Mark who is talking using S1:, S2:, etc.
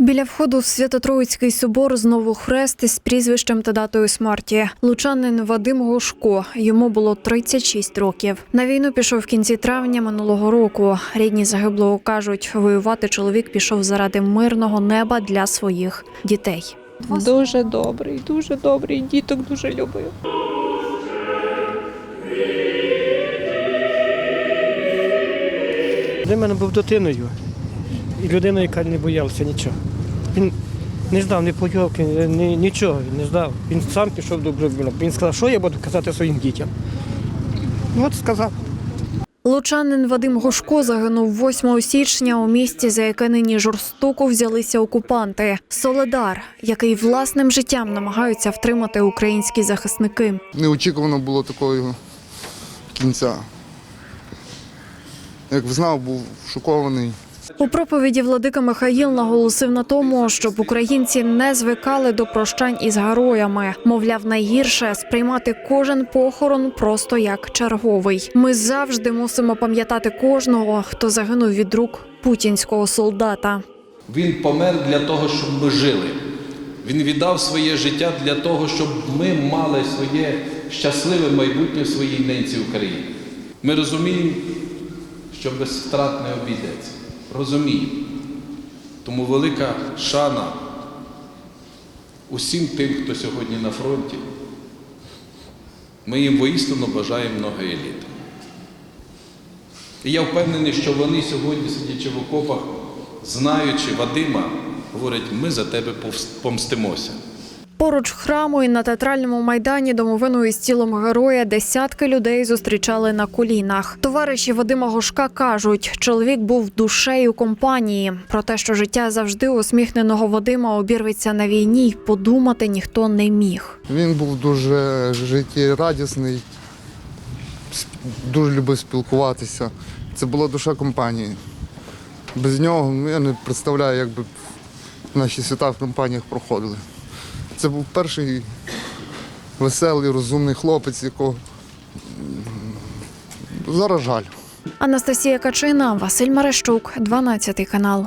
S1: Біля входу в Свято-Троїцький собор знову хрест із прізвищем та датою смерті. Лучанин Вадим Гошко. Йому було 36 років. На війну пішов в кінці травня минулого року. Рідні загиблого кажуть, воювати чоловік пішов заради мирного неба для своїх дітей.
S2: Дуже добрий, дуже добрий. Діток дуже любив.
S3: Для мене був дитиною і людина, яка не боялася нічого. Він не ждав ні пойовки, ні, нічого він не ждав. Він сам пішов до Брюбіна. Він сказав, що я буду казати своїм дітям. Ну, От сказав.
S1: Лучанин Вадим Гошко загинув 8 січня у місті, за яке нині жорстоко взялися окупанти. Соледар, який власним життям намагаються втримати українські захисники.
S4: неочікувано було такого кінця. Як знав, був шокований.
S1: У проповіді владика Михаїл наголосив на тому, щоб українці не звикали до прощань із героями. Мовляв, найгірше сприймати кожен похорон просто як черговий. Ми завжди мусимо пам'ятати кожного, хто загинув від рук путінського солдата.
S5: Він помер для того, щоб ми жили. Він віддав своє життя для того, щоб ми мали своє щасливе майбутнє в своїй ненці Україні. Ми розуміємо, що без втрат не обійдеться. Розуміємо. Тому велика шана усім тим, хто сьогодні на фронті. Ми їм воістину бажаємо многої літа. І я впевнений, що вони сьогодні, сидячи в окопах, знаючи Вадима, говорять, ми за тебе помстимося.
S1: Поруч храму і на театральному майдані домовину із тілом героя десятки людей зустрічали на колінах. Товариші Вадима Гошка кажуть, чоловік був душею компанії. Про те, що життя завжди усміхненого Вадима обірветься на війні, й подумати ніхто не міг.
S4: Він був дуже життєрадісний, дуже любив спілкуватися. Це була душа компанії. Без нього ну, я не представляю, як би наші свята в компаніях проходили. Це був перший веселий, розумний хлопець, якого зараз жаль.
S1: Анастасія Качина, Василь Марещук, 12 канал.